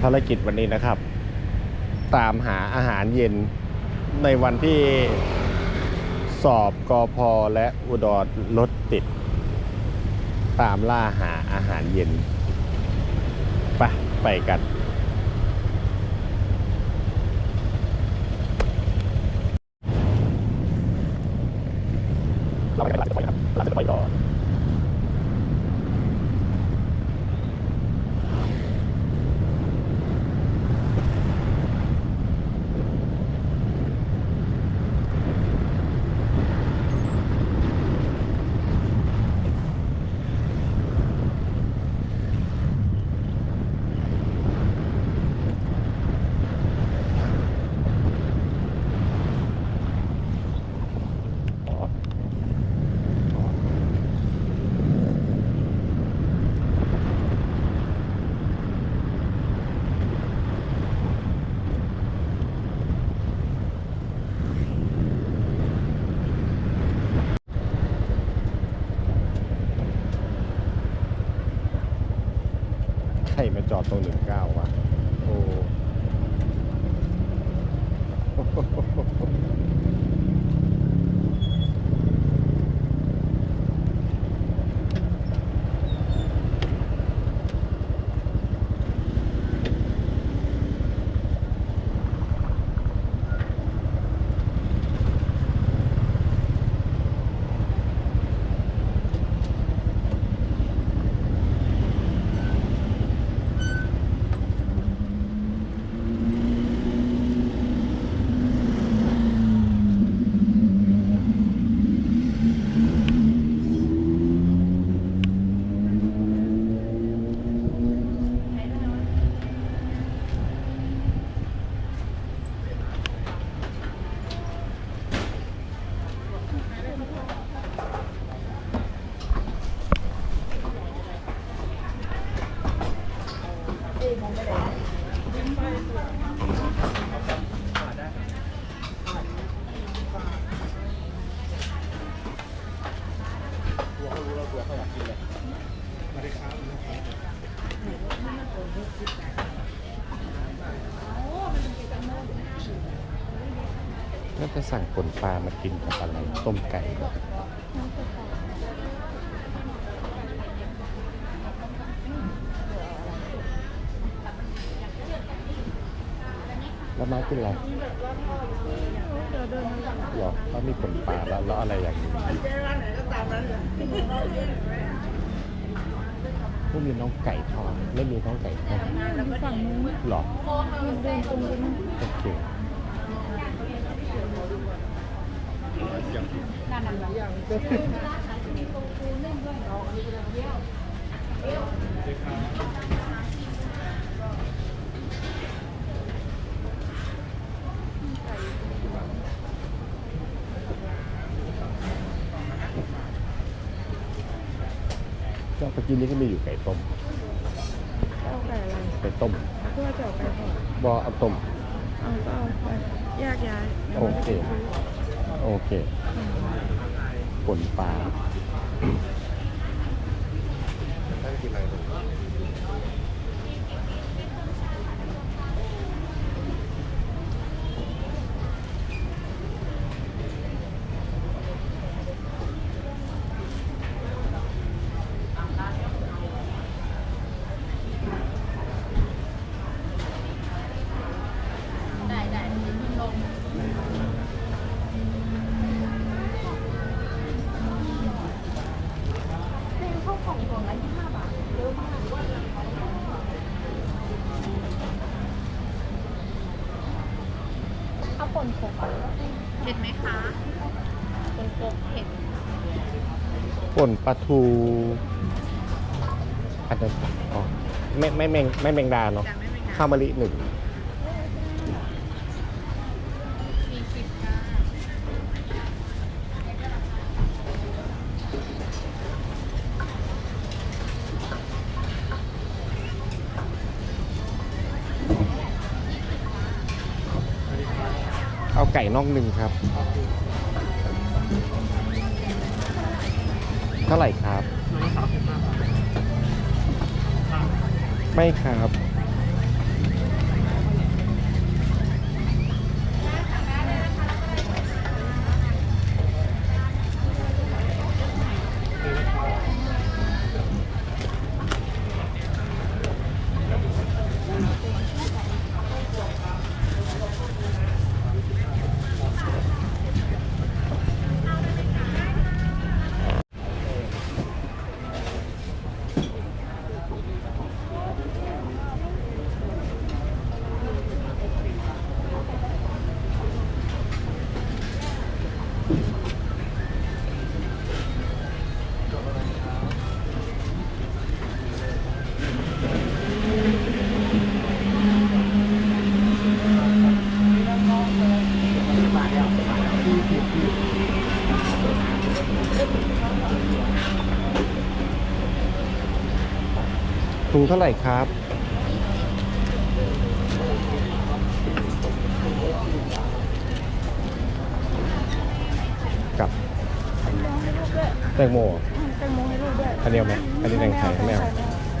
ภารกิจวันนี้นะครับ ตามหาอาหารเย็นในวันที่สอบกอพอและอุดรรถติด ตามล่าหาอาหารเย็น ไปไปกัน เราไปกันหลังจากไปครับหลังจากไปต่อ ใครมาจอดตรงหนึ่งเก้าวะโอ้ จะสั่งผลปลามากินกับอะไรต้มไก่เหรอแล้วมากินอะไรหรอเขามีผลปลาแล้วแล้วอะไรอย่างนี้พวกมีน้องไก่ทอดไม่มีน้องไก่ทอดฝั่งนู้นหรอโอเค นั่นน่ะก็เมื่อกี้นี้ก็มีอยู่ไก่ต้มเอาไก่อะไรไก่ต้มเพื่อจะเอาไก่อบอเอาต้มเอาก็เอาไปแยกย้ายโอเค โอเค ปลาเอาผลโคก เผ็ดไหมคะคนโกเผ็ด ผลปลาทูอันนั้นอ๋อไม่ไม่แมงไม่แมงดาเนาะแต่ไม่เป็นข้าวมะลิหนึ่งสี่สิบค่ะเอาไก่น่องหนึ่งครับ เท่าไหร่ครับ ไม่ครับ เท่าไหร่ครับ กับแตงโมให้ลูกด้วยแตงโมอืมแตงโมให้ลูกด้วยอันเดียวไหมอันนี้แตงไทยไม่เอา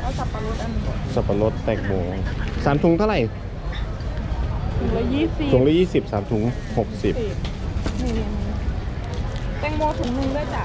เอาสับปะรดอันหนึ่งสับปะรดแตงโมสามถุงเท่าไหร่ถุงละยี่สิบถุงละยี่สิบสามถุงหกสิบนี่นี่นี่แตงโมถุงหนึ่งด้วยจ้ะ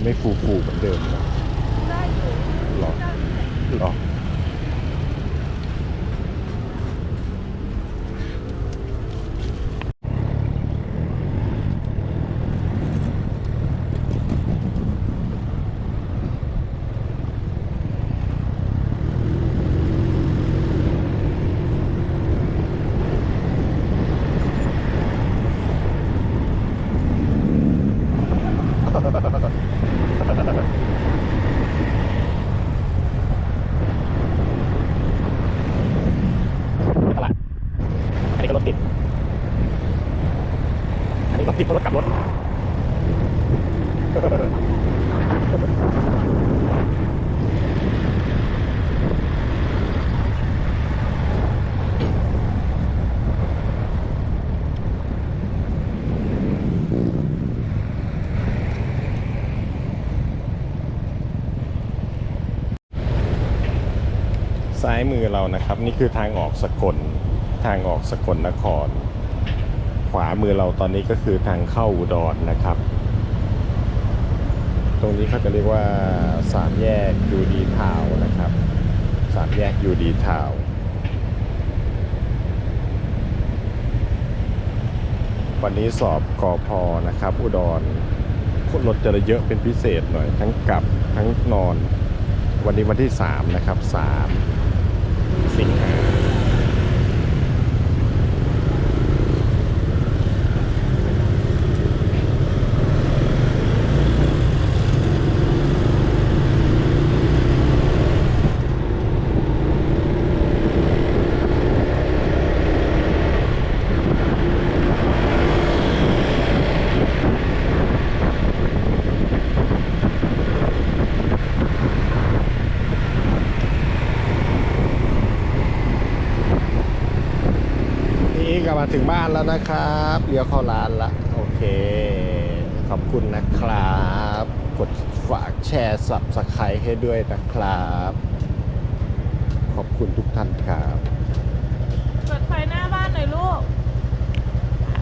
มันไม่ฟูฟูๆเหมือนเดิมนะ ได้อยู่ หรอหรอ ตลาด อันนี้ก็ รถติด อันนี้รถติดเพราะรถกลับรถ ซ้ายมือเรานะครับ นี่คือทางออกสกล ทางออกสกลนคร ขวามือเราตอนนี้ก็คือทางเข้าอุดรนะครับ ตรงนี้เขาจะเรียกว่าสามแยกยูดีทาวนะครับสามแยกยูดีทาวน์วันนี้สอบกอพอนะครับ อุดรรถจะเยอะเป็นพิเศษหน่อย ทั้งกลับทั้งนอน วันนี้วันที่ 3 นะครับ 3 สิงหา นี่กลับมาถึงบ้านแล้วนะครับเลี้ยวเข้าร้านละโอเค ขอบคุณนะครับ กดฝากแชร์สับสไครให้ด้วยนะครับ ขอบคุณทุกท่านครับ เปิดไฟหน้าบ้านหน่อยลูก